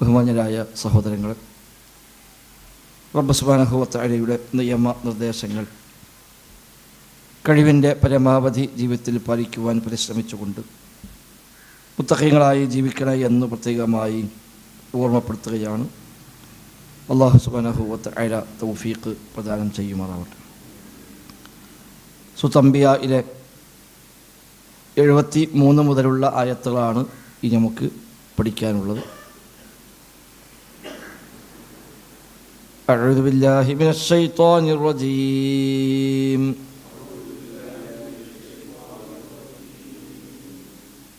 ബഹുമാന്യരായ സഹോദരങ്ങൾ റബ്ബ് സുബാനഹുവത്തഴയുടെ നിയമ നിർദ്ദേശങ്ങൾ കഴിവിന്റെ പരമാവധി ജീവിതത്തിൽ പാലിക്കുവാൻ പരിശ്രമിച്ചുകൊണ്ട് പുത്തകങ്ങളായി ജീവിക്കണേ എന്ന് പ്രത്യേകമായി ഓർമ്മപ്പെടുത്തുകയാണ്. അള്ളാഹു സുബാനഹുവത്തഴ തൗഫീഖ് പ്രദാനം ചെയ്യുമാറാവട്ടെ. സുതമ്പിയയിലെ എഴുപത്തി മൂന്ന് മുതലുള്ള ആയത്തുകളാണ് ഇനി നമുക്ക് പഠിക്കാനുള്ളത്. أعوذ بالله من الشيطان الرجيم.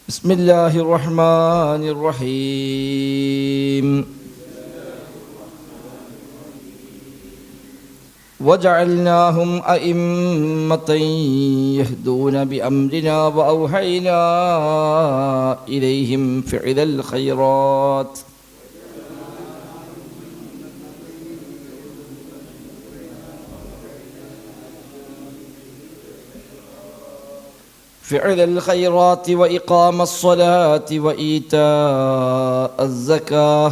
بسم الله الرحمن الرحيم. وجعلناهم أئمة يهدون بأمرنا وأوحينا إليهم فعل الخيرات. فعل الخيرات وإقام الصلاة وإيتاء الزكاة.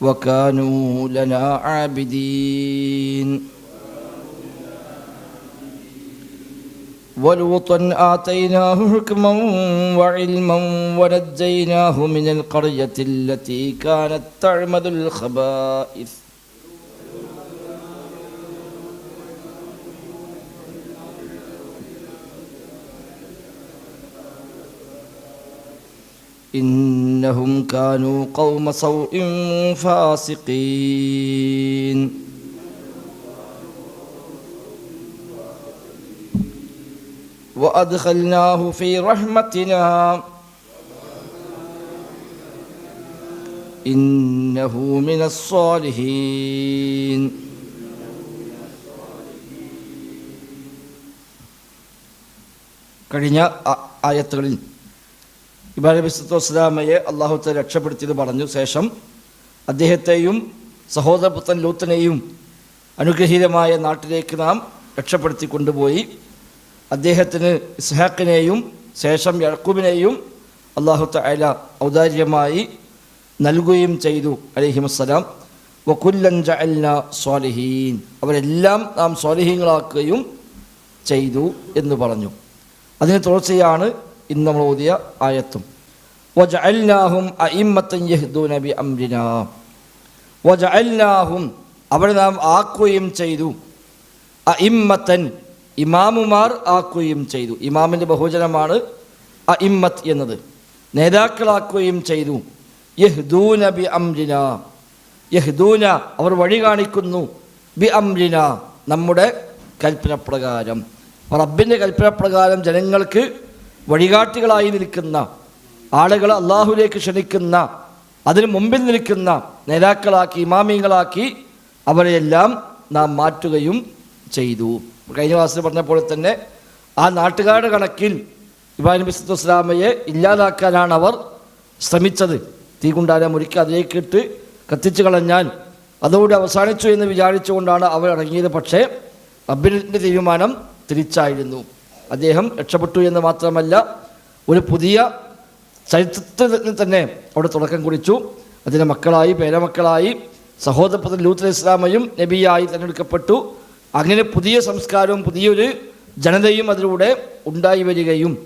وكانوا لنا عابدين. ولوطا آتيناه حكما وعلما ونجيناه من القرية التي كانت تعمد الخبائث. إنهم كانوا قوم سوء فاسقين وأدخلناه في رحمتنا إنه من الصالحين കഴിഞ്ഞ ആ- ആയത്തുകളിൽ ഇബ്രാഹിം വസ്സലാമയെ അള്ളാഹുത്തെ രക്ഷപ്പെടുത്തിയത് പറഞ്ഞു. ശേഷം അദ്ദേഹത്തെയും സഹോദരപുത്രൻ ലൂത്തിനെയും അനുഗ്രഹീതമായ നാട്ടിലേക്ക് നാം രക്ഷപ്പെടുത്തി കൊണ്ടുപോയി. അദ്ദേഹത്തിന് ഇസ്ഹാക്കിനെയും ശേഷം യഴക്കൂബിനെയും അള്ളാഹു തആല ഔദാര്യമായി നൽകുകയും ചെയ്തു. അലഹിമസ്സലാം വക്കുല്ലഞ്ച അല്ല സ്വാലിഹീൻ. അവരെല്ലാം നാം സ്വാലിഹീങ്ങളാക്കുകയും ചെയ്തു എന്ന് പറഞ്ഞു. അതിന് തുടർച്ചയാണ് ഇന്ന് നമ്മൾ ഓതിയ ആയത്തും. വജഅൽനാഹും യഹ്ദൂന ബി അംരിനാ അവരെ നാം ആക്കുകയും ചെയ്തു. അഇമ്മത്തൻ ഇമാമുമാർ ആക്കുകയും ചെയ്തു. ഇമാമിന്റെ ബഹുജനമാണ് അഇമ്മത്ത് എന്നത്. നേതാക്കളാക്കുകയും ചെയ്തു. യഹ്ദൂന ബി അംരിന യഹ്ദൂന അവർ വഴി കാണിക്കുന്നു. ബി അംരിന നമ്മുടെ കൽപ്പന പ്രകാരം റബ്ബിന്റെ കൽപ്പന പ്രകാരം ജനങ്ങൾക്ക് വഴികാട്ടികളായി നിൽക്കുന്ന ആളുകളെ അള്ളാഹുലേക്ക് ക്ഷണിക്കുന്ന അതിന് മുമ്പിൽ നിൽക്കുന്ന നേതാക്കളാക്കി ഇമാമിങ്ങളാക്കി അവരെയെല്ലാം നാം മാറ്റുകയും ചെയ്തു. കഴിഞ്ഞ ക്ലാസ്സിൽ പറഞ്ഞ പോലെ തന്നെ ആ നാട്ടുകാരുടെ കണക്കിൽ ഇബ്രാഹിം ബിസ്തു ഇസ്ലാമയെ ഇല്ലാതാക്കാനാണ് അവർ ശ്രമിച്ചത്. തീകുണ്ടാരം ഒരുക്കി അതിലേക്കിട്ട് കത്തിച്ചു കളഞ്ഞാൽ അതോടെ അവസാനിച്ചു എന്ന് വിചാരിച്ചുകൊണ്ടാണ് അവർ ഇറങ്ങിയത്. പക്ഷേ റബ്ബിന്റെ തീരുമാനം തിരിച്ചായിരുന്നു. അദ്ദേഹം രക്ഷപ്പെട്ടു എന്ന് മാത്രമല്ല ഒരു പുതിയ ചരിത്രത്തിൽ തന്നെ അവിടെ തുടക്കം കുറിച്ചു. അതിന്റെ മക്കളായി പേരമക്കളായി സഹോദരപുത്രൻ ലൂത്ത് ഇസ്ലാമയും നബിയായി തിരഞ്ഞെടുക്കപ്പെട്ടു. അങ്ങനെ പുതിയ സംസ്കാരവും പുതിയൊരു ജനതയും അതിലൂടെ ഉണ്ടായി വരികയും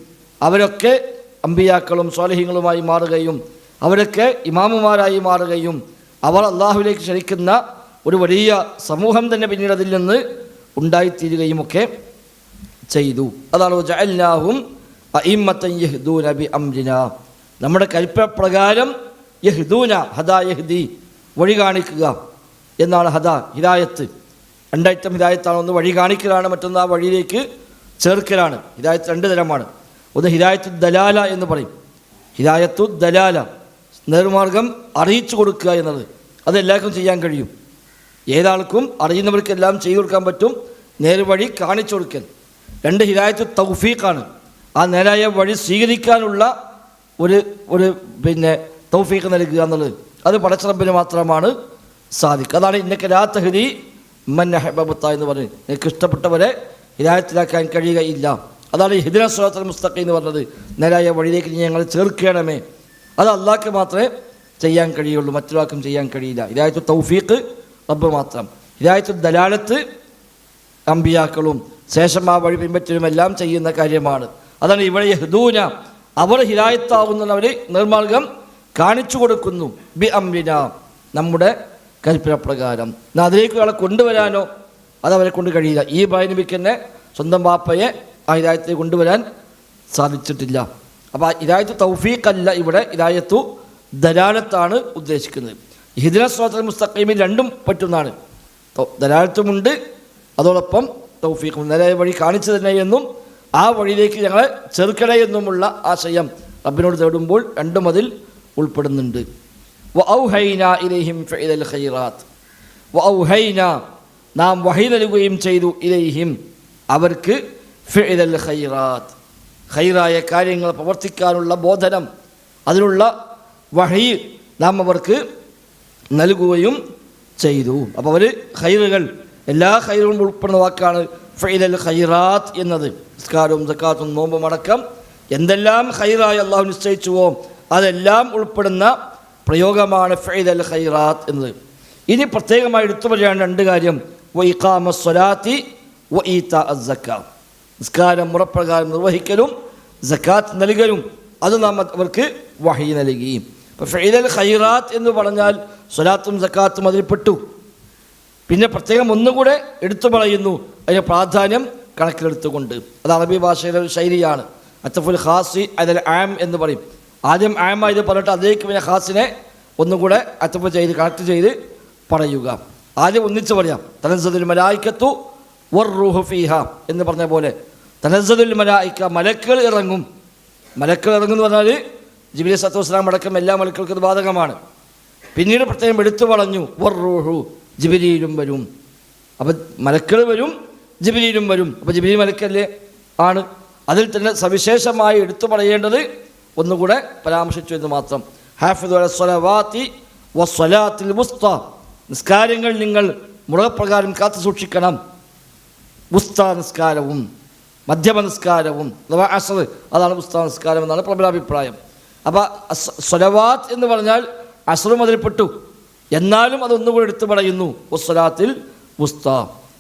അവരൊക്കെ അമ്പിയാക്കളും സ്വാലഹികളുമായി മാറുകയും അവരൊക്കെ ഇമാമുമാരായി മാറുകയും അവർ അള്ളാഹുവിലേക്ക് ക്ഷണിക്കുന്ന ഒരു വലിയ സമൂഹം തന്നെ പിന്നീട് അതിൽ നിന്ന് ഉണ്ടായിത്തീരുകയുമൊക്കെ ചെയ്തു. അതാണ് അംരിന നമ്മുടെ കൽപ്പപ്രകാരം യഹ്ദൂന ഹദാ യഹ്ദി വഴി കാണിക്കുക എന്നാണ് ഹദാ ഹിദായത്ത്. രണ്ടായിരത്തം ഹിദായത്താണ്. ഒന്ന് വഴി കാണിക്കലാണ് മറ്റൊന്ന് ആ വഴിയിലേക്ക് ചേർക്കലാണ്. ഹിദായത്ത് രണ്ട് തരമാണ്. ഒന്ന് ഹിദായത്തു ദലാല എന്ന് പറയും. ഹിദായത്തു ദലാല നേർമാർഗം അറിയിച്ചു കൊടുക്കുക എന്നത്. അതെല്ലാവർക്കും ചെയ്യാൻ കഴിയും. ഏതാൾക്കും അറിയുന്നവർക്കെല്ലാം ചെയ്തു കൊടുക്കാൻ പറ്റും. നേർവഴി കാണിച്ചു കൊടുക്കൽ. രണ്ട് ഹിദായത്ത് തൗഫീഖാണ്. ആ നേരായ വഴി സ്വീകരിക്കാനുള്ള ഒരു ഒരു പിന്നെ തൗഫീഖ് നൽകുക എന്നുള്ളത്. അത് പടച്ചറബിന് മാത്രമാണ് സാധിക്കുക. അതാണ് ഇന്നക്ക് രാത്തഹരി മന്നഹബത്ത എന്ന് പറഞ്ഞത്. നിനക്ക് ഇഷ്ടപ്പെട്ടവരെ ഹിദായത്തിലാക്കാൻ കഴിയുകയില്ല അതാണ് ഹിദിന സ്വലാത്തൽ മുസ്തഖി എന്ന് പറഞ്ഞത്. നേരായ വഴിയിലേക്ക് ഞങ്ങൾ ചേർക്കണമേ അത് അള്ളാഹ്ക്ക് മാത്രമേ ചെയ്യാൻ കഴിയുള്ളൂ. മറ്റൊരാൾക്കും ചെയ്യാൻ കഴിയില്ല. ഹിദായത്തു തൗഫീഖ് റബ്ബ് മാത്രം. ഹിദായത്തു ദലാലത്ത് അമ്പിയാക്കളും ശേഷം ആ വഴി പിൻപറ്റലും എല്ലാം ചെയ്യുന്ന കാര്യമാണ്. അതാണ് ഇവിടെ യഹ്ദൂന. അവർ ഹിദായത്താകുന്നവർ നിർമാർഗം കാണിച്ചു കൊടുക്കുന്നു. ബി അംബിന നമ്മുടെ കൽപ്പന പ്രകാരം എന്നാൽ അതിലേക്ക് ഒരാളെ കൊണ്ടുവരാനോ അത് അവരെ കൊണ്ട് കഴിയില്ല. ഈ ബായനബിക്ക് തന്നെ സ്വന്തം ബാപ്പയെ ആ ഹിദായത്തിൽ കൊണ്ടുവരാൻ സാധിച്ചിട്ടില്ല. അപ്പോൾ ആ ഹിദായത്ത് തൗഫീഖല്ല ഇവിടെ. ഇതായത്തു ദലാലത്താണ് ഉദ്ദേശിക്കുന്നത്. ഹിദിന സ്വാതന്ത്ര്യ മുസ്തഖീമിൽ രണ്ടും പറ്റുന്നതാണ്. ദലാലത്തുമുണ്ട്. അതോടൊപ്പം തൗഫീഖും നല്ല വഴി കാണിച്ചു തന്നെ എന്നും ആ വഴിയിലേക്ക് ഞങ്ങളെ ചെറുക്കണേ എന്നുമുള്ള ആശയം റബ്ബിനോട് തേടുമ്പോൾ രണ്ടും അതിൽ ഉൾപ്പെടുന്നുണ്ട്. ഇലൈഹിം ഖൈറാത്ത്. നാം വഹി നൽകുകയും ചെയ്തു ഇലൈഹിം അവർക്ക് ഫഇലൽ ഖൈറാത്ത്. ഖൈറായ കാര്യങ്ങൾ പ്രവർത്തിക്കാനുള്ള ബോധനം അതിനുള്ള വഹി നാം അവർക്ക് നൽകുകയും ചെയ്തു. അപ്പോൾ അവർ ഖൈറുകൾ എല്ലാ ഖൈറും ഉൾപ്പെടുന്ന വാക്കാണ് ഫൈദൽ ഖൈറാത്ത് എന്നത്. നിസ്കാരവും സക്കാത്തും നോമ്പും അടക്കം എന്തെല്ലാം ഖൈറായി അള്ളാഹു നിശ്ചയിച്ചുവോ അതെല്ലാം ഉൾപ്പെടുന്ന പ്രയോഗമാണ് ഫൈദൽ ഖൈറാത്ത് എന്നത്. ഇനി പ്രത്യേകമായി എടുത്തു പറയാൻ രണ്ട് കാര്യം. വൈഖാമ സ്വലാത്തി വൈത്ത അസക്ക നിസ്കാരം മുറപ്രകാരം നിർവഹിക്കലും സക്കാത്ത് നൽകലും അത് നാം അവർക്ക് വഹി നൽകി. അപ്പോൾ ഫൈദൽ ഖൈറാത്ത് എന്ന് പറഞ്ഞാൽ സ്വലാത്തും സക്കാത്തും അതിൽ പെട്ടു പിന്നെ പ്രത്യേകം ഒന്നുകൂടെ എടുത്തു പറയുന്നു. അതിന് പ്രാധാന്യം കണക്കിലെടുത്തുകൊണ്ട്. അത് അറബി ഭാഷയിലെ ഒരു ശൈലിയാണ്. അത്തഫുൽ ഖാസി അതിൽ ആം എന്ന് പറയും. ആദ്യം ആം ആയത് പറഞ്ഞിട്ട് അതിലേക്ക് പിന്നെ ഖാസിനെ ഒന്നുകൂടെ അത്തഫ് ചെയ്ത് കണക്ട് ചെയ്ത് പറയുക. ആദ്യം ഒന്നിച്ച് പറയാം. തനസദുൽ മലായിക്കത്തു വർ റൂഹു ഫീഹ എന്ന് പറഞ്ഞ പോലെ. തനസദുൽ മലായിക്ക മലക്കുകൾ ഇറങ്ങും. മലക്കുകൾ ഇറങ്ങും എന്ന് പറഞ്ഞാൽ ജിബിലി സത്തു വസ്ലാം അടക്കം എല്ലാ മലക്കൾക്കും ബാധകമാണ്. പിന്നീട് പ്രത്യേകം എടുത്തു പറഞ്ഞു. വർ റൂഹു. ജിബിലിയിലും വരും. അപ്പം മലക്കൾ വരും ജിബിലിയിലും വരും. അപ്പം ജിബിലി മലക്കല്ലേ? ആണ്. അതിൽ തന്നെ സവിശേഷമായി എടുത്തു പറയേണ്ടത് ഒന്നുകൂടെ പരാമർശിച്ചു എന്ന് മാത്രം. ഹാഫിദ് സ്വലവാത്തി വസ്വലാത്തിൽ മുസ്ത നിസ്കാരങ്ങൾ നിങ്ങൾ മുറപ്രകാരം കാത്തു സൂക്ഷിക്കണം. മുസ്ത നിസ്കാരവും മധ്യമ നിസ്കാരവും അഥവാ അസർ അതാണ് മുസ്ത നിസ്കാരം എന്നാണ് പ്രബലാഭിപ്രായം അപ്പോൾ സ്വലവാത്ത് എന്ന് പറഞ്ഞാൽ അസറും അതിൽപ്പെട്ടു എന്നാലും അതൊന്നുകൂടി എടുത്തു പറയുന്നു ഉസ്സലാത്തിൽ ഉസ്ത.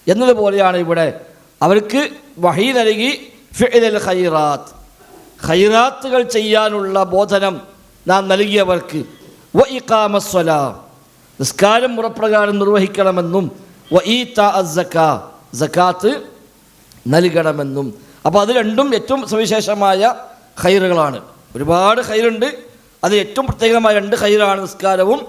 എന്നതുപോലെയാണ് ഇവിടെ അവർക്ക് വഹി നൽകി ഫിഅലൽ ഖൈറാത്ത്. ഖൈറാത്തുകൾ ചെയ്യാനുള്ള ബോധനം നാം നൽകിയവർക്ക്. വ ഇഖാമസ്വല നിസ്കാരം മുറപ്രകാരം നിർവഹിക്കണമെന്നും വ അസ്സക്ക സക്കാത്ത് നൽകണമെന്നും. അപ്പോൾ അത് രണ്ടും ഏറ്റവും സവിശേഷമായ ഖൈറുകളാണ്. ഒരുപാട് ഖൈറുണ്ട്. അത് ഏറ്റവും പ്രത്യേകമായ രണ്ട് ഖൈറാണ് നിസ്കാരവും.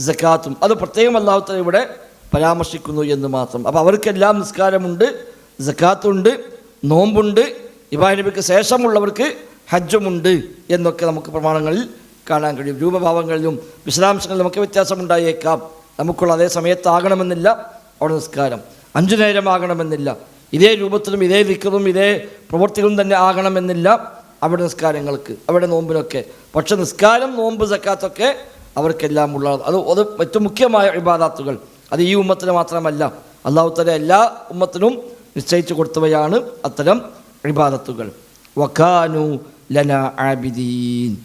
സക്കാത്തും. അത് പ്രത്യേകം അല്ലാത്ത ഇവിടെ പരാമർശിക്കുന്നു എന്ന് മാത്രം. അപ്പോൾ അവർക്കെല്ലാം നിസ്കാരമുണ്ട് ജക്കാത്തുണ്ട് നോമ്പുണ്ട് ഇബാനബിക്ക് നബിക്ക് ശേഷമുള്ളവർക്ക് ഹജ്ജുമുണ്ട് എന്നൊക്കെ നമുക്ക് പ്രമാണങ്ങളിൽ കാണാൻ കഴിയും. രൂപഭാവങ്ങളിലും വിശദാംശങ്ങളിലും ഒക്കെ വ്യത്യാസമുണ്ടായേക്കാം. നമുക്കുള്ള അതേ സമയത്താകണമെന്നില്ല അവിടെ നിസ്കാരം. അഞ്ചു നേരമാകണമെന്നില്ല ഇതേ രൂപത്തിലും ഇതേ ദിക്കറും ഇതേ പ്രവൃത്തികളും തന്നെ ആകണമെന്നില്ല അവിടെ നിസ്കാരങ്ങൾക്ക് അവിടെ നോമ്പിനൊക്കെ. പക്ഷെ നിസ്കാരം നോമ്പ് സക്കാത്തൊക്കെ അവർക്കെല്ലാം ഉള്ളത് അത് അത് ഏറ്റവും മുഖ്യമായ വിവാദാത്തുകൾ അത് ഈ ഉമ്മത്തിന് മാത്രമല്ല. അള്ളാഹുത്തല എല്ലാ ഉമ്മത്തിനും നിശ്ചയിച്ചു കൊടുത്തവയാണ് അത്തരം വിവാദത്തുകൾ വക്കാനു ലന ആബിദീൻ.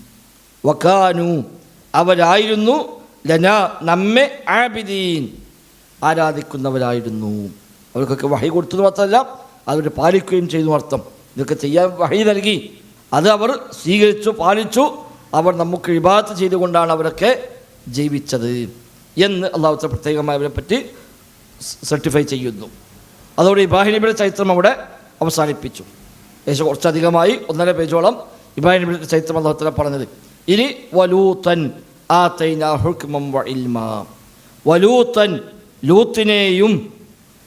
വക്കാനു അവരായിരുന്നു ലന നമ്മെ ആബിദീൻ. ആരാധിക്കുന്നവരായിരുന്നു. അവർക്കൊക്കെ വഹി കൊടുത്തത് മാത്രമല്ല അവർ പാലിക്കുകയും ചെയ്തു അർത്ഥം ഇതൊക്കെ ചെയ്യാൻ വഹി നൽകി. അത് അവർ സ്വീകരിച്ചു പാലിച്ചു. അവർ നമുക്ക് ഇബാദത്ത് ചെയ്തുകൊണ്ടാണ് അവരൊക്കെ ജീവിച്ചത് എന്ന് അള്ളാഹുത്ത പ്രത്യേകമായി അവരെ പറ്റി സർട്ടിഫൈ ചെയ്യുന്നു. അതോടെ ഇബ്രാഹിം നബിയുടെ ചരിത്രം അവിടെ അവസാനിപ്പിച്ചു. ഏകദേശം കുറച്ചധികമായി ഒന്നര പേജോളം ഇബ്രാഹിം നബിയുടെ ചരിത്രം അള്ളാഹുത്തല പറഞ്ഞത്. ഇനി വലൂത്തൻ ആ ഇൽമ. വലൂത്തൻ ലൂത്തിനെയും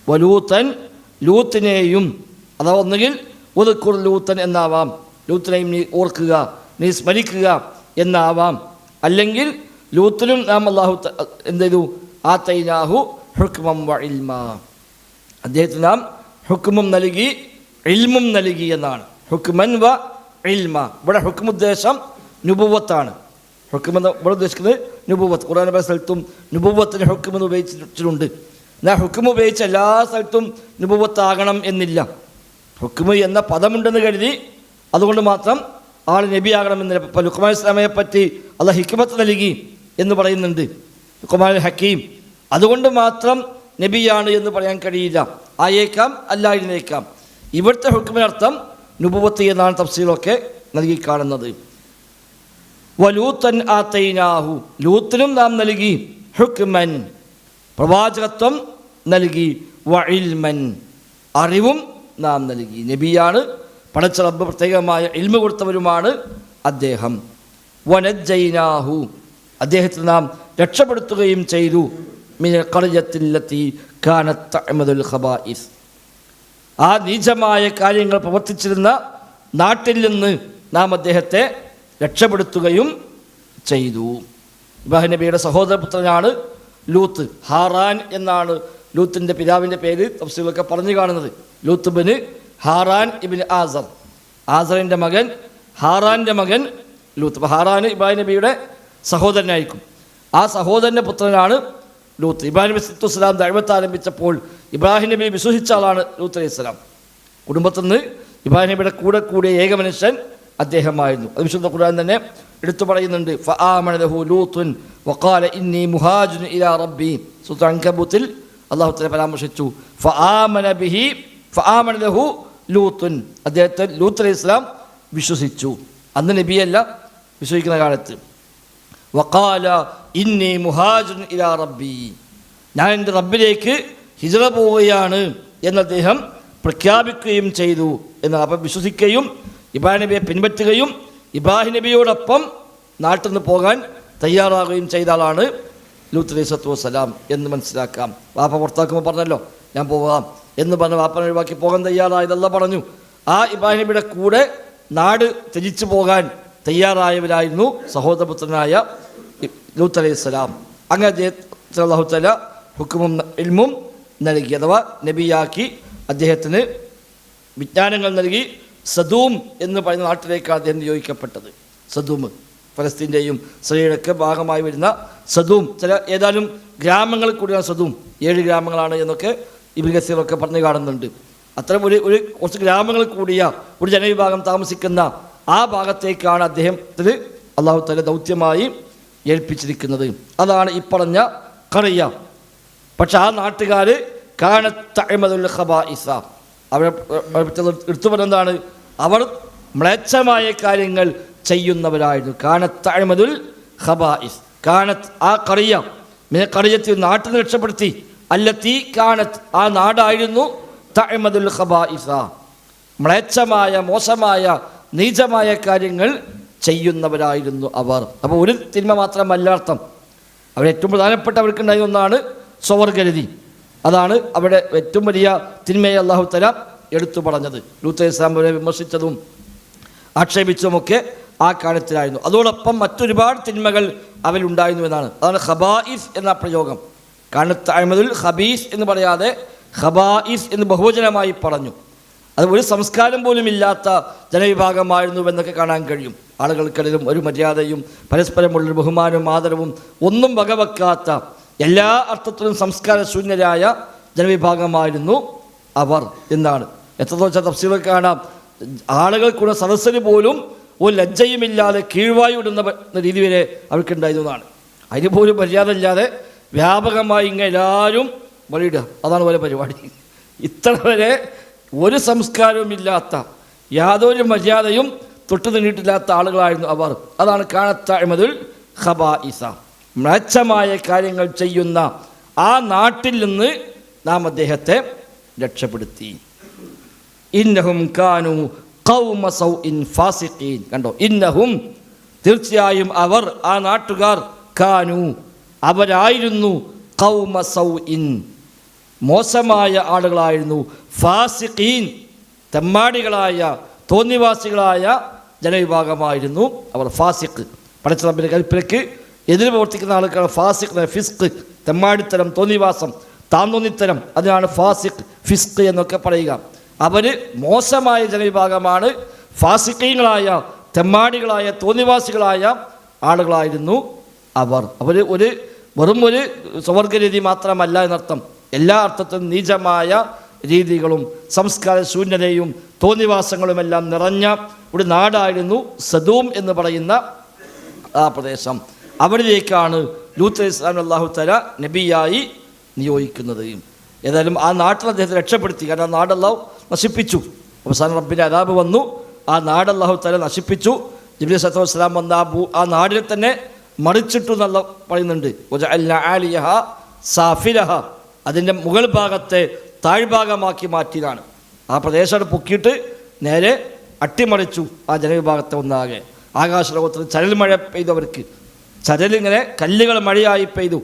വലൂത്തൻ ലൂത്തിനെയും അഥവാ ഒന്നുകിൽ ഉദക്കുർ ലൂത്തൻ എന്നാവാം. ലൂത്തിനെയും നീ ഓർക്കുക. നീ സ്മരിക്കുക എന്നാവാം. അല്ലെങ്കിൽ ലൂത്തിനും നാം അള്ളാഹു എന്ത് ചെയ്തു? ആ തൈനാഹു ഹുക്മം വ അദ്ദേഹത്തിന് നാം ഹുക്മും നൽകി ഇൽമും നൽകി എന്നാണ്. ഹുക്മൻ വ ഇൽമ. ഇവിടെ ഹുക്മുദ്ദേശം നുപുവത്താണ്. ഹുക്കുമെന്ന് ഇവിടെ ഉദ്ദേശിക്കുന്നത് നുപുവത്ത്. ഖുറാൻ പല സ്ഥലത്തും നുപുവത്തിന് ഹുക്കുമെന്ന് ഉപയോഗിച്ചിട്ടുണ്ട്. എന്നാൽ ഹുക്കും ഉപയോഗിച്ച് എല്ലാ സ്ഥലത്തും നുപുവത്താകണം എന്നില്ല. ഹുക്കുമ് എന്ന പദമുണ്ടെന്ന് കരുതി അതുകൊണ്ട് മാത്രം ആൾ നബിയാകണമെന്ന് ലുക്മാൻ ഇസ്ലാമയെ പറ്റി അല്ല ഹിക്മത്ത് നൽകി എന്ന് പറയുന്നുണ്ട്. ലുക്മാൻ ഹക്കീം. അതുകൊണ്ട് മാത്രം നബിയാണ് എന്ന് പറയാൻ കഴിയില്ല. ആയേക്കാം അല്ലായിരുന്നേക്കാം. ഇവിടുത്തെ ഹുക്കുമിനർത്ഥം നുപുവത്തി എന്നാണ് തഫ്സീലൊക്കെ നൽകി കാണുന്നത് വലൂത്തൻ ആത്തൈനാഹു. ലൂത്തിനും നാം നൽകി ഹുക്മൻ. പ്രവാചകത്വം നൽകി വഇൽമൻ അറിവും നാം നൽകി. നബിയാണ് പടച്ച റബ്ബ് പ്രത്യേകമായ ഇൽമ കൊടുത്തവരുമാണ് അദ്ദേഹം. വനജൈനാഹു അദ്ദേഹത്തെ നാം രക്ഷപ്പെടുത്തുകയും ചെയ്തു. മിന ഖറിയത്തില്ലത്തി കാനത്ത് അഹമ്മദുൽ ഖബായിസ്. ആ നീചമായ കാര്യങ്ങൾ പ്രവർത്തിച്ചിരുന്ന നാട്ടിൽ നിന്ന് നാം അദ്ദേഹത്തെ രക്ഷപ്പെടുത്തുകയും ചെയ്തു. ഇബ്രാഹിം സഹോദരപുത്രനാണ് ലൂത്ത്. ഹാറാൻ എന്നാണ് ലൂത്തിന്റെ പിതാവിന്റെ പേര്. തഫ്സീലൊക്കെ പറഞ്ഞു കാണുന്നത്. ലൂത്ത് ബിന് ഹാറാൻ ഇബിൻ ആസർ. ആസറിന്റെ മകൻ ഹാറാന്റെ മകൻ ലൂത്ത്. ഹാറാൻ ഇബ്രാഹിം നബിയുടെ സഹോദരനായിരിക്കും. ആ സഹോദരന്റെ പുത്രനാണ് ലൂത്ത്. ഇബ്രാഹിം നബി സ്വലാം ദൈവത്ത് ആരംഭിച്ചപ്പോൾ ഇബ്രാഹിം നബി വിശ്വസിച്ച ആളാണ് ലൂത്ത് അലൈഹി സ്വലാം. കുടുംബത്തിൽ നിന്ന് ഇബ്രാഹിം നബിയുടെ കൂടെ കൂടിയ ഏക മനുഷ്യൻ അദ്ദേഹമായിരുന്നു. അത് വിശുദ്ധ ഖുർആൻ തന്നെ എടുത്തു പറയുന്നുണ്ട്. വഖാല ഇന്നി മുഹാജുൻ ഇലാ റബ്ബി. സൂറത്ത് കബൂത്തിൽ അല്ലാഹു തആല പരാമർശിച്ചു. ഫആമന ബിഹി ഫആമന ലഹു ലൂത്തുൻ അദ്ദേഹത്തെ ലൂത്ത് അലൈഹി ഇസ്ലാം വിശ്വസിച്ചു. അന്ന് നബിയല്ല വിശ്വസിക്കുന്ന കാലത്ത്. വക്കാല ഇന്നി മുഹാജുൻ ഇലാ റബ്ബി. ഞാൻ എന്റെ റബ്ബിലേക്ക് ഹിജറ പോവുകയാണ് എന്ന് അദ്ദേഹം പ്രഖ്യാപിക്കുകയും ചെയ്തു എന്ന് അപ്പം വിശ്വസിക്കുകയും ഇബ്രാഹിം നബിയെ പിൻപറ്റുകയും ഇബ്രാഹിം നബിയോടൊപ്പം നാട്ടിൽ നിന്ന് പോകാൻ തയ്യാറാകുകയും ചെയ്ത ആളാണ് ലൂത്ത് അലൈഹി സ്വത്തു വസ്സലാം എന്ന് മനസ്സിലാക്കാം. വാപ്പ പുറത്താക്കുമ്പോൾ പറഞ്ഞല്ലോ ഞാൻ പോകാം എന്ന് പറഞ്ഞ വാപ്പനെ ഒഴിവാക്കി പോകാൻ തയ്യാറായതല്ല പറഞ്ഞു. ആ ഇബ്രാഹിമിയുടെ കൂടെ നാട് ത്യജിച്ചു പോകാൻ തയ്യാറായവരായിരുന്നു സഹോദരപുത്രനായ ലൂത്ത് അലൈഹി സ്വലാം അങ്ങനെ അദ്ദേഹത്തിന് അള്ളാഹു തല ഹുക്കുമും ഇൽമും നൽകി അഥവാ നബിയാക്കി അദ്ദേഹത്തിന് വിജ്ഞാനങ്ങൾ നൽകി. സദൂം എന്ന് പറയുന്ന നാട്ടിലേക്കാണ് അദ്ദേഹം നിയോഗിക്കപ്പെട്ടത്. സദൂം ഫലസ്തീന്റെയും സ്ത്രീയുടെയൊക്കെ ഭാഗമായി വരുന്ന സദൂം. ചില ഏതാനും ഗ്രാമങ്ങളിൽ കൂടിയാണ് സദൂം. ഏഴ് ഗ്രാമങ്ങളാണ് എന്നൊക്കെ ഇബിൻ കസീറൊക്കെ പറഞ്ഞു കാണുന്നുണ്ട്. അത്തരം ഒരു ഒരു കുറച്ച് ഗ്രാമങ്ങൾ കൂടിയ ഒരു ജനവിഭാഗം താമസിക്കുന്ന ആ ഭാഗത്തേക്കാണ് അദ്ദേഹത്തിന് അള്ളാഹു തല ദൗത്യമായി ഏൽപ്പിച്ചിരിക്കുന്നത്. അതാണ് ഈ പറഞ്ഞ കറിയ. പക്ഷെ ആ നാട്ടുകാർ കാണത്തഴമതുൽ ഖബായിസ. അവരെ എടുത്തു പറഞ്ഞതാണ് അവർ മ്ലേച്ഛമായ കാര്യങ്ങൾ ചെയ്യുന്നവരായിരുന്നു. കാണത്തഴമതുൽ ഖബായിസ്. കാണത്ത് ആ കറിയ. മേ കറിയത്തിൽ നാട്ടിൽ രക്ഷപ്പെടുത്തി. അല്ലത്തി കാണത്ത്. ആ നാടായിരുന്നു തഴമതുൽ ഖബായിസ. മ്ലേച്ഛമായ മോശമായ നീചമായ കാര്യങ്ങൾ ചെയ്യുന്നവരായിരുന്നു അവർ. അപ്പോൾ ഒരു തിന്മ മാത്രമല്ല അർത്ഥം. അവർ ഏറ്റവും പ്രധാനപ്പെട്ട അവർക്കുണ്ടായ ഒന്നാണ് സ്വവർഗരതി. അതാണ് അവിടെ ഏറ്റവും വലിയ തിന്മയെ അള്ളാഹു തല എടുത്തു പറഞ്ഞത്. ലൂത്ത് ഇസ്ലാം അവരെ വിമർശിച്ചതും ആക്ഷേപിച്ചതുമൊക്കെ ആ കാലത്തിലായിരുന്നു. അതോടൊപ്പം മറ്റൊരുപാട് തിന്മകൾ അവരുണ്ടായിരുന്നു എന്നാണ്. അതാണ് ഖബായിസ് എന്ന പ്രയോഗം. കാനത്ത് അഹമ്മദുൽ ഖബീസ് എന്ന് പറയാതെ ഹബായിസ് എന്ന് ബഹുവചനമായി പറഞ്ഞു. അത് ഒരു സംസ്കാരം പോലും ഇല്ലാത്ത ജനവിഭാഗമായിരുന്നു എന്നൊക്കെ കാണാൻ കഴിയും. ആളുകൾക്കിടയിലും ഒരു മര്യാദയും പരസ്പരമുള്ളൊരു ബഹുമാനവും ആദരവും ഒന്നും വകവെക്കാത്ത എല്ലാ അർത്ഥത്തിലും സംസ്കാരശൂന്യരായ ജനവിഭാഗമായിരുന്നു അവർ എന്നാണ്. എത്രത്തോളം തഫ്സീലൊക്കെ കാണാം. ആളുകൾക്കുള്ള സദസ്സിന് പോലും ഒരു ലജ്ജയുമില്ലാതെ കീഴ്വായി വിടുന്ന രീതി വരെ അവർക്കുണ്ടായിരുന്നതാണ് അതിന് പോലും മര്യാദ ഇല്ലാതെ വ്യാപകമായി ഇങ്ങനെ എല്ലാവരും വഴിയിടുക. അതാണ് പോലെ പരിപാടി. ഇത്ര വരെ ഒരു സംസ്കാരവും ഇല്ലാത്ത യാതൊരു മര്യാദയും തൊട്ടു തിന്നിട്ടില്ലാത്ത ആളുകളായിരുന്നു അവർ. അതാണ് കാണത്താഴ്മതിൽ ഹബ ഇസ മ്ലേച്ഛമായ കാര്യങ്ങൾ ചെയ്യുന്ന ആ നാട്ടിൽ നിന്ന് നാം അദ്ദേഹത്തെ രക്ഷപ്പെടുത്തി. ഇന്നഹും കാനു ഖൗമ സൗഇൻ ഫാസിഖീൻ. കണ്ടോ? ഇന്നഹും തീർച്ചയായും അവർ ആ നാട്ടുകാർ കാനു അവരായിരുന്നു ഖൗമ സൗഇൻ. മോശമായ ആളുകളായിരുന്നു ഫാസിഖീൻ. തെമ്മാടികളായ തോന്നിവാസികളായ ജനവിഭാഗമായിരുന്നു അവർ ഫാസിഖ്. പഠിച്ച തമ്മിന്റെ കൽപ്പനയ്ക്ക് എതിര് പ്രവർത്തിക്കുന്ന ആൾക്കാർ ഫാസിഖ് ഫിസ്ക് തെമ്മാടിത്തരം തോന്നിവാസം താന്തോന്നിത്തരം അതിനാണ് ഫാസിഖ് ഫിസ്ക് എന്നൊക്കെ പറയുക. അവർ മോശമായ ജനവിഭാഗമാണ് ഫാസിഖീങ്ങളായ തെമ്മാടികളായ തോന്നിവാസികളായ ആളുകളായിരുന്നു അവർ. അവർ ഒരു വെറും ഒരു സ്വവർഗരീതി മാത്രമല്ല എന്നർത്ഥം. എല്ലാ അർത്ഥത്തിലും നീചമായ രീതികളും സംസ്കാര ശൂന്യതയും തോന്നിവാസങ്ങളുമെല്ലാം നിറഞ്ഞ ഒരു നാടായിരുന്നു സദൂം എന്ന് പറയുന്ന ആ പ്രദേശം. അവിടേക്കാണ് ലൂത്ത് ഇസ്ലാം അള്ളാഹു തല നബിയായി നിയോഗിക്കുന്നത്. ഏതായാലും ആ നാട്ടിൽ അദ്ദേഹത്തെ രക്ഷപ്പെടുത്തി. കാരണം ആ നാടല്ലാഹു നശിപ്പിച്ചു. അവസാനം റബ്ബിന്റെ അതാബ് വന്നു. ആ നാടല്ലാഹു തല നശിപ്പിച്ചു. ജിബിലി സത്തു വസ്സലാം വന്ന ആ ഭൂ ആ നാടിനെ തന്നെ മറിച്ചിട്ടു നല്ല പറയുന്നുണ്ട്. സാഫിലഹ. അതിന്റെ മുകൾ ഭാഗത്തെ താഴ്ഭാഗമാക്കി മാറ്റിയതാണ്. ആ പ്രദേശം പൊക്കിയിട്ട് നേരെ അട്ടിമറിച്ചു ആ ജനവിഭാഗത്തെ ഒന്നാകെ. ആകാശലോകത്തിൽ ചരൽ മഴ പെയ്തു അവർക്ക് ചരലിങ്ങനെ കല്ലുകൾ മഴയായി പെയ്തു.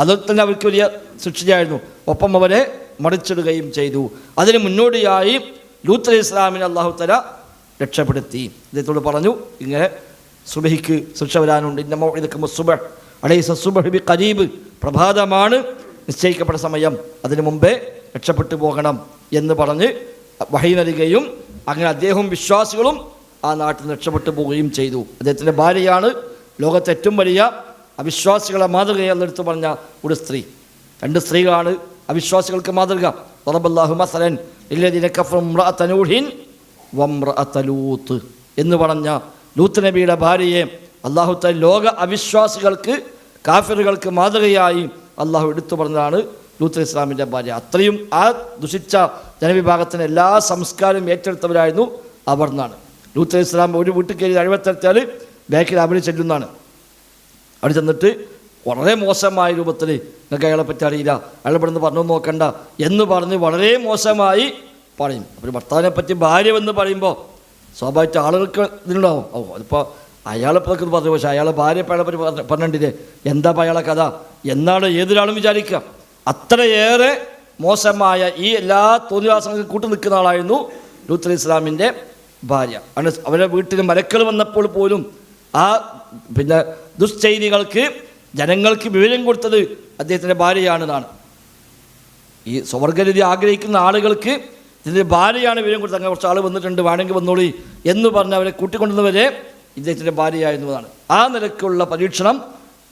അതിൽ തന്നെ അവർക്ക് വലിയ ശിക്ഷയായിരുന്നു ഒപ്പം അവരെ മറിച്ചിടുകയും ചെയ്തു. അതിന് മുന്നോടിയായി ലൂത്ത് അലി ഇസ്ലാമിനെ അള്ളാഹു തല രക്ഷപ്പെടുത്തി. അദ്ദേഹത്തോട് പറഞ്ഞു ഇങ്ങനെ സുബഹിക്ക് ശിക്ഷ വരാനുണ്ട് ഇന്ന ഇതൊക്കെ സുബഹ്. ELISA സുബഹ് B കരീബ് പ്രഭാതമാണ്. നിശ്ചയിക്കപ്പെട്ട സമയം. അതിനു മുമ്പേ രക്ഷപ്പെട്ടു പോകണം എന്ന് പറഞ്ഞ് വഹി നൽകുകയും അങ്ങനെ അദ്ദേഹവും വിശ്വാസികളും ആ നാട്ടിൽ രക്ഷപ്പെട്ടു പോവുകയും ചെയ്തു. അദ്ദേഹത്തിന്റെ ഭാര്യയാണ് ലോകത്തെ ഏറ്റവും വലിയ അവിശ്വാസികളെ മാതൃകയെന്നെടുത്ത് പറഞ്ഞ ഒരു സ്ത്രീ. രണ്ട് സ്ത്രീകളാണ് അവിശ്വാസികൾക്ക് മാതൃക. റബ്ബല്ലാഹു മസലൻ ഇല്ലദിന കഫ്രൂഹിൻ വമ്രഅത്തലൂത്ത് എന്ന് പറഞ്ഞ ലൂത്ത് നബിയുടെ ഭാര്യയെ അള്ളാഹു ലോക അവിശ്വാസികൾക്ക് കാഫിറുകൾക്ക് മാതൃകയായി അള്ളാഹു എടുത്തു പറഞ്ഞതാണ് ലൂത്ത് ഇസ്ലാമിന്റെ ഭാര്യ. അത്രയും ആ ദുഷിച്ച ജനവിഭാഗത്തിന് എല്ലാ സംസ്കാരവും ഏറ്റെടുത്തവരായിരുന്നു അവർ എന്നാണ്. ലൂത്ത് ഇസ്ലാം ഒരു വീട്ടിൽ കയറി അഴിവത്തെടുത്താൽ ബാക്കിൽ അവർ ചെല്ലുന്നതാണ് അവിടെ ചെന്നിട്ട് വളരെ മോശമായ രൂപത്തിൽ നിങ്ങൾക്ക് അയാളെ പറ്റി അറിയില്ല. അയാളെ ഇവിടെ പറഞ്ഞു നോക്കണ്ട എന്ന് പറഞ്ഞ് വളരെ മോശമായി പറയും. അപ്പോൾ ഭർത്താവിനെ പറ്റി ഭാര്യ എന്ന് പറയുമ്പോൾ സ്വാഭാവികമായിട്ട് ആളുകൾക്ക് ഇതിനുണ്ടാവും. ഓ അതിപ്പോൾ അയാളെ പറ്റി പറഞ്ഞു പക്ഷേ അയാളെ ഭാര്യ അയാളെ പറ്റി പറഞ്ഞിട്ടില്ലേ? എന്താ അയാളെ കഥ? എന്നാണ് ഏതൊരാളും വിചാരിക്കുക. അത്രയേറെ മോശമായ ഈ എല്ലാ തോന്നിവാസങ്ങൾക്കും കൂട്ടു നിൽക്കുന്ന ആളായിരുന്നു ലൂത്ത് ഇസ്ലാമിന്റെ ഭാര്യ. ആണ് അവരുടെ വീട്ടിൽ മലക്കൾ വന്നപ്പോൾ പോലും ആ പിന്നെ ദുശ്ചൈനികൾക്ക് ജനങ്ങൾക്ക് വിവരം കൊടുത്തത് അദ്ദേഹത്തിന്റെ ഭാര്യയാണെന്നാണ്. ഈ സ്വർഗരീതി ആഗ്രഹിക്കുന്ന ആളുകൾക്ക് ഇതിന്റെ ഭാര്യയാണ് വിവരം കൊടുത്തത് അങ്ങനെ കുറച്ച് ആൾ വന്നിട്ടുണ്ട്. വേണമെങ്കിൽ വന്നോളി എന്ന് പറഞ്ഞ് അവരെ കൂട്ടിക്കൊണ്ടുവന്നവരെ ഇദ്ദേഹത്തിന്റെ ഭാര്യയായിരുന്നതാണ്. ആ നിലക്കുള്ള പരീക്ഷണം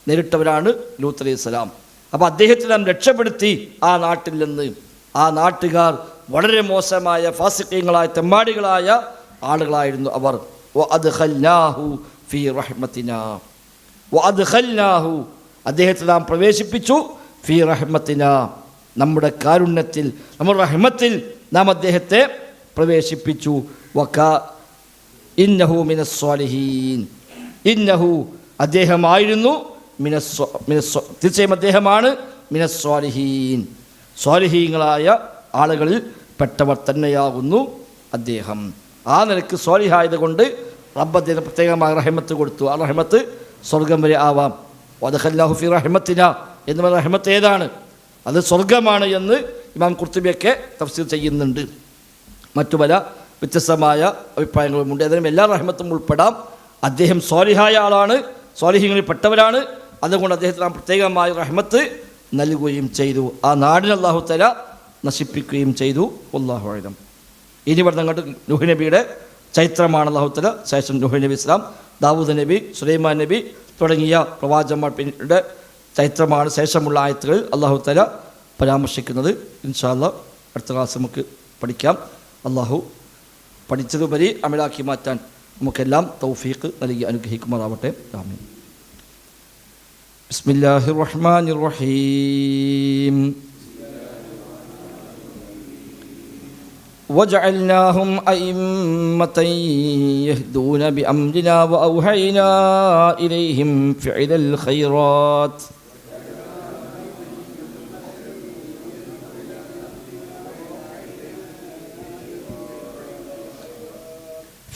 നേരിട്ടവരാണ് ലൂത്ത് അലൈഹി സ്വലാം. അപ്പോൾ അദ്ദേഹത്തെ നാം രക്ഷപ്പെടുത്തി ആ നാട്ടിൽ നിന്ന് ആ നാട്ടുകാർ വളരെ മോശമായ ഫാസിക്കങ്ങളായ തെമ്മാടികളായ ആളുകളായിരുന്നു അവർ. അദ്ദേഹത്തെ നാം പ്രവേശിപ്പിച്ചു ഫി റഹ്മത്തിന. നമ്മുടെ കാരുണ്യത്തിൽ നമ്മുടെ റഹ്മത്തിൽ നാം അദ്ദേഹത്തെ പ്രവേശിപ്പിച്ചു. വക ഇന്നഹു മിനസ്വാലിഹീൻ ഇന്നഹു അദ്ദേഹമായിരുന്നു മിനസ്വ മിനസ്വ തീർച്ചയായും അദ്ദേഹമാണ് മിനസ്വാലിഹീൻ സ്വാലിഹീങ്ങളായ ആളുകളിൽ പെട്ടവർ തന്നെയാകുന്നു അദ്ദേഹം. ആ നിലയ്ക്ക് സ്വാലിഹായത് കൊണ്ട് റബ്ബ് അദ്ദേഹം പ്രത്യേകമായ റഹ്മത്ത് കൊടുത്തു. ആ റഹ്മത്ത് സ്വർഗം വരെ ആവാം. വദഹല്ലാഹുഫി റഹ്മത്തിന. എന്ന് പറയുന്ന റഹ്മത്ത് ഏതാണ്? അത് സ്വർഗമാണ് എന്ന് ഇമാം കുർത്തുബിയൊക്കെ തഫ്സീർ ചെയ്യുന്നുണ്ട്. മറ്റു പല വ്യത്യസ്തമായ അഭിപ്രായങ്ങളുമുണ്ട്. അതിനും എല്ലാ റഹ്മത്തും ഉൾപ്പെടാം. അദ്ദേഹം സ്വാലിഹായ ആളാണ്. സ്വാലിഹ്യങ്ങളിൽ പെട്ടവരാണ്. അതുകൊണ്ട് അദ്ദേഹത്തിന് നാം പ്രത്യേകമായ റഹ്മത്ത് നൽകുകയും ചെയ്തു. ആ നാടിന് അള്ളാഹു തല നശിപ്പിക്കുകയും ചെയ്തു. അള്ളാഹു ഇനി ഇവിടെ അങ്ങോട്ട് നബിയുടെ ചരിത്രമാണ് അള്ളാഹു തല ശേഷം നുഹ് നബി ഇസ്ലാം ദാവൂദ് നബി സുലൈമാൻ നബി തുടങ്ങിയ പ്രവാചന്മാർ പിന്നീട് ചൈത്രമാണ് ശേഷമുള്ള ആയത്തുകൾ അള്ളാഹു തല പരാമർശിക്കുന്നത് ഇൻഷാല്ല അടുത്ത ക്ലാസ് നമുക്ക് പഠിക്കാം അള്ളാഹു പഠിച്ചതുപരി അമലാക്കി മാറ്റാൻ നമുക്കെല്ലാം തൗഫീഖ് നൽകി അനുഗ്രഹിക്കുമാറാവട്ടെ ആമീൻ ബിസ്മില്ലാഹിർ റഹ്മാനിർ റഹീം وجعلناهم أئمة يهدون بأمرنا وأوحينا إليهم فعل الخيرات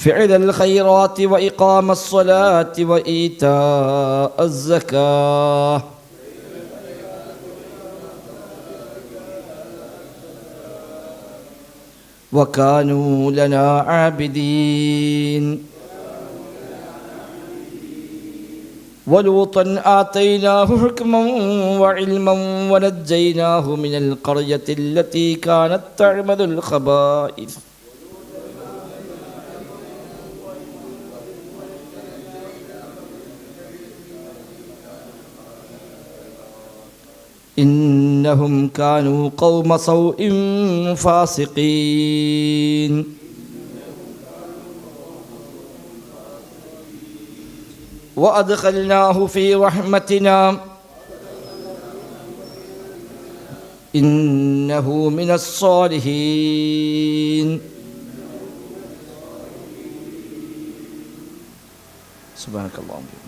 فعل الخيرات وإقام الصلاة وإيتاء الزكاة. وكانوا لنا عابدين. ولوطا آتيناه حكما وعلما ونجيناه من القرية التي كانت تعمل الخبائث. إنهم كانوا قوم سوء فاسقين. وأدخلناه في رحمتنا. إنه من الصالحين. سبحانك اللهم.